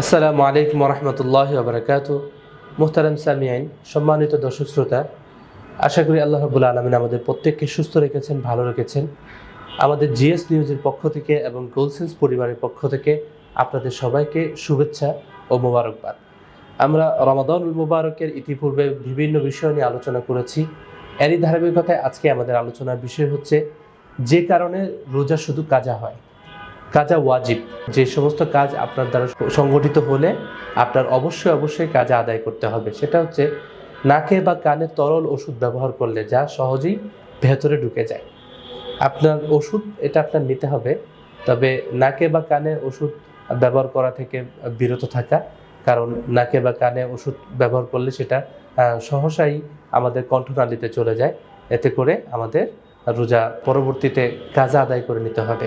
আসসালামু আলাইকুম রহমতুল্লাহ বারকাত মুহতারাম সামিয়াইন, সম্মানিত দর্শক শ্রোতা, আশা করি আল্লাহ রবুল আলমিন আমাদের প্রত্যেককে সুস্থ রেখেছেন, ভালো রেখেছেন। আমাদের জিএস নিউজের পক্ষ থেকে এবং গোলসেন্স পরিবারের পক্ষ থেকে আপনাদের সবাইকে শুভেচ্ছা ও মোবারকবাদ। আমরা রমাদানুল মুবারকের ইতিপূর্বে বিভিন্ন বিষয় নিয়ে আলোচনা করেছি। এরই ধারাবাহিকতায় আজকে আমাদের আলোচনার বিষয় হচ্ছে, যে কারণে রোজা শুধু কাজা হয় কাজা ওয়াজিব। যে সমস্ত কাজ আপনার দ্বারা সংগঠিত হলে আপনার অবশ্যই অবশ্যই কাজা আদায় করতে হবে। সেটা হচ্ছে নাকে বা কানে তরল ওষুধ ব্যবহার করলে যা সহজেই ভেতরে ঢুকে যায়। আপনার ওষুধ, এটা আপনার নিতে হবে। তবে নাকে বা কানে ওষুধ ব্যবহার করা থেকে বিরত থাকা। কারণ নাকে বা কানে ওষুধ ব্যবহার করলে সেটা সহসাই আমাদের কণ্ঠনালীতে চলে যায়। এতে করে আমাদের রোজা পরবর্তীতে কাজা আদায় করে নিতে হবে।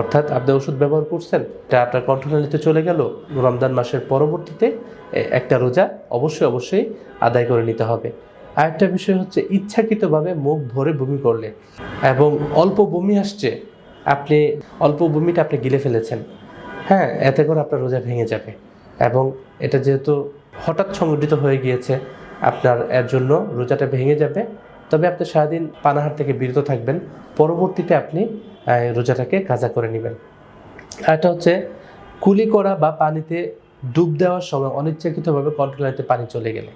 অর্থাৎ আপনি ওষুধ ব্যবহার করছেন, এটা আপনার কণ্ঠনালীতে চলে গেল, রমজান মাসের পরবর্তীতে একটা রোজা অবশ্যই অবশ্যই আদায় করে নিতে হবে। আরেকটা বিষয় হচ্ছে, ইচ্ছাকৃতভাবে মুখ ভরে বমি করলে এবং অল্প বমি আসছে, আপনি অল্প বমিটা আপনি গিলে ফেলেছেন হ্যাঁ এতে করে আপনার রোজা ভেঙে যাবে এবং এটা যেহেতু হঠাৎ সংগঠিত হয়ে গিয়েছে, আপনার এর জন্য রোজাটা ভেঙে যাবে তবে আপনি সারাদিন পানাহার থেকে বিরত থাকবেন। পরবর্তীতে আপনি রোজাটাকে কাজা করে নেবেন। আরেকটা হচ্ছে কুলি করা বা পানিতে ডুব দেওয়ার সময় অনিচ্ছাকৃতভাবে কন্ট্রোলারিতে পানি চলে গেলে।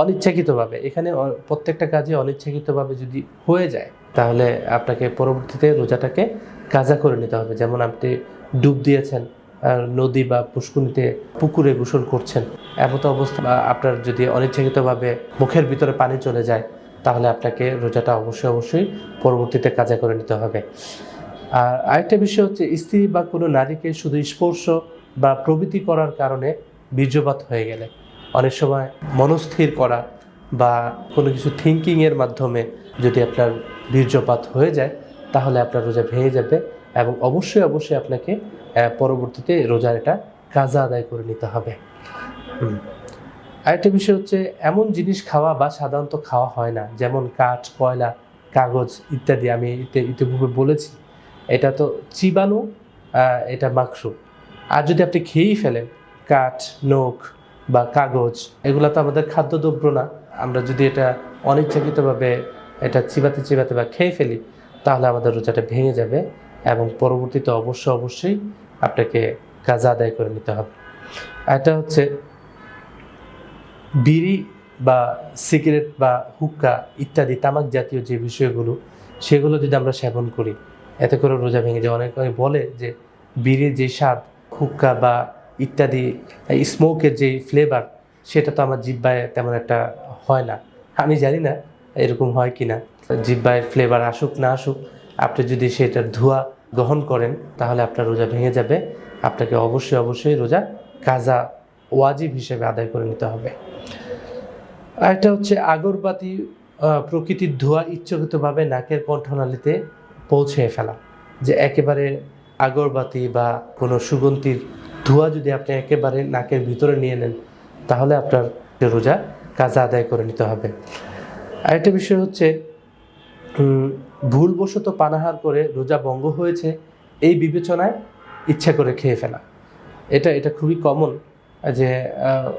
অনিচ্ছাকৃতভাবে, এখানে প্রত্যেকটা কাজে অনিচ্ছাকৃতভাবে যদি হয়ে যায়, তাহলে আপনাকে পরবর্তীতে রোজাটাকে কাজা করে নিতে হবে। যেমন আপনি ডুব দিয়েছেন নদী বা পুষ্কুনিতে পুকুরে গোসল করছেন, এমতো অবস্থা আপনার যদি অনিচ্ছাকৃতভাবে মুখের ভিতরে পানি চলে যায় তাহলে আপনাকে রোজাটা অবশ্যই অবশ্যই পরবর্তীতে কাজে করে নিতে হবে। আর আরেকটা বিষয় হচ্ছে, স্ত্রী বা কোনো নারীকে শুধু স্পর্শ বা প্রভৃতি করার কারণে বীর্যপাত হয়ে গেলে। অনেক সময় মনস্থির করা বা কোনো কিছু থিঙ্কিংয়ের মাধ্যমে যদি আপনার বীর্যপাত হয়ে যায়, তাহলে আপনার রোজা ভেঙে যাবে এবং অবশ্যই অবশ্যই আপনাকে পরবর্তীতে রোজার এটা কাজা আদায় করে নিতে হবে। হুম। আরেকটা বিষয় হচ্ছে, এমন জিনিস খাওয়া বা সাধারণত খাওয়া হয় না, যেমন কাঠ, কয়লা, কাগজ ইত্যাদি আমি ইতি- ইতিপূর্বে বলেছি। এটা তো চিবানো এটা মাকসু আর যদি আপনি খেয়েই ফেলেন, কাঠ, নোখ বা কাগজ, এগুলো তো আমাদের খাদ্যদ্রব্য না। আমরা যদি এটা অনিচ্ছাকৃতভাবে এটা চিবাতে চিবাতে বা খেয়ে ফেলি, তাহলে আমাদের রোজাটা ভেঙে যাবে এবং পরবর্তীতে অবশ্য অবশ্যই আপনাকে কাজা আদায় করে নিতে হবে। এটা হচ্ছে বিড়ি বা সিগারেট বা হুক্কা ইত্যাদি তামাক জাতীয় যে বিষয়গুলো, সেগুলো যদি আমরা সেবন করি, এতে করে রোজা ভেঙে যায়। অনেক বলে যে বিড়ির যে স্বাদ, হুক্কা বা ইত্যাদি স্মোকের যে ফ্লেভার সেটা তো আমার জিব্বায় তেমন একটা হয় না। আমি জানি না এরকম হয় কি না জিব্বায় ফ্লেভার আসুক, না আসুক, আপনি যদি সেটার ধোঁয়া গ্রহণ করেন, তাহলে আপনার রোজা ভেঙে যাবে। আপনাকে অবশ্যই অবশ্যই রোজা কাজা ওয়াজিব হিসেবে আদায় করে নিতে হবে। আরেকটা হচ্ছে আগরবাতি প্রকৃতির ধোঁয়া ইচ্ছাকৃতভাবে নাকের কণ্ঠনালীতে পৌঁছে ফেলা। যে একেবারে আগরবাতি বা কোনো সুগন্ধির ধোঁয়া যদি আপনি একেবারে নাকের ভিতরে নিয়ে নেন, তাহলে আপনার রোজা কাজে আদায় করে নিতে হবে। আরেকটা বিষয় হচ্ছে ভুলবশত পানাহার করে রোজা ভঙ্গ হয়েছে, এই বিবেচনায় ইচ্ছা করে খেয়ে ফেলা। এটা এটা খুবই কমন যে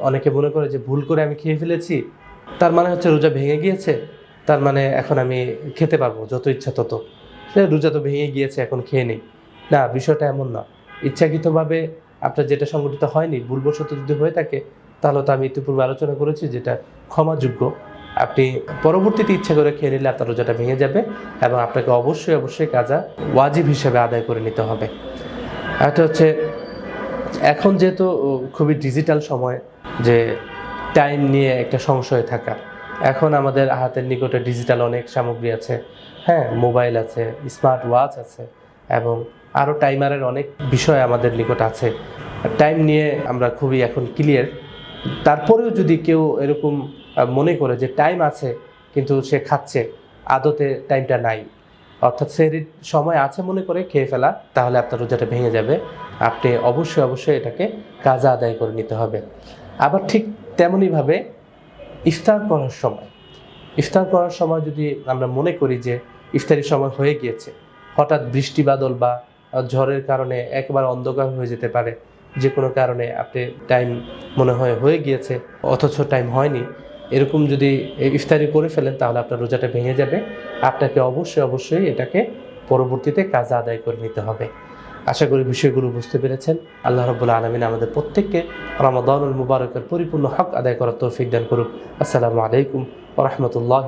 অনেকে মনে করে যে ভুল করে আমি খেয়ে ফেলেছি, তার মানে হচ্ছে রোজা ভেঙে গিয়েছে, তার মানে এখন আমি খেতে পারব, যত ইচ্ছা তত। রোজা তো ভেঙে গিয়েছে, এখন খেয়ে নেই। না, বিষয়টা এমন না। ইচ্ছাকৃতভাবে আপনার যেটা সংগঠিত হয়নি, ভুলবশত যদি হয়ে থাকে, তাহলে তো আমি ইতিপূর্বে আলোচনা করেছি যেটা ক্ষমাযোগ্য। আপনি পরবর্তীতে ইচ্ছা করে খেয়ে নিলে আপনার রোজাটা ভেঙে যাবে এবং আপনাকে অবশ্যই অবশ্যই কাজা ওয়াজিব হিসেবে আদায় করে নিতে হবে। একটা হচ্ছে এখন যেহেতু খুবই ডিজিটাল সময় যে টাইম নিয়ে একটা সংশয় থাকা, এখন আমাদের হাতের নিকটে ডিজিটাল অনেক সামগ্রী আছে হ্যাঁ মোবাইল আছে স্মার্ট ওয়াচ আছে, এবং আরও টাইমারের অনেক বিষয় আমাদের নিকট আছে। টাইম নিয়ে আমরা খুবই এখন ক্লিয়ার তারপরেও যদি কেউ এরকম মনে করে যে টাইম আছে, কিন্তু সে খাচ্ছে, আদতে টাইমটা নাই। অর্থাৎ সেহরির সময় আছে মনে করে খেয়ে ফেলা, তাহলে আপনার রোজাটা ভেঙে যাবে। আপনি অবশ্যই অবশ্যই এটাকে কাজা আদায় করে নিতে হবে। আবার ঠিক তেমনইভাবে ইফতার করার সময়, ইফতার করার সময় যদি আমরা মনে করি যে ইফতারির সময় হয়ে গিয়েছে, হঠাৎ বৃষ্টি বাদল বা ঝড়ের কারণে একবার অন্ধকার হয়ে যেতে পারে, যে কোনো কারণে আপনি টাইম মনে হয় হয়ে গিয়েছে, অথচ টাইম হয়নি এরকম যদি ইফতারি করে ফেলেন, তাহলে আপনার রোজাটা ভেঙে যাবে। আপনাকে অবশ্যই অবশ্যই এটাকে পরবর্তীতে কাজ আদায় করে নিতে হবে। আশা করি বিষয়গুলো বুঝতে পেরেছেন। আল্লাহ রবুল্লা আলমিন আমাদের প্রত্যেককে রমাদানুল মুবারকের পরিপূর্ণ হক আদায় করার তৌফিক দান করুক। আসসালামু আলাইকুম রহমতুল্লাহ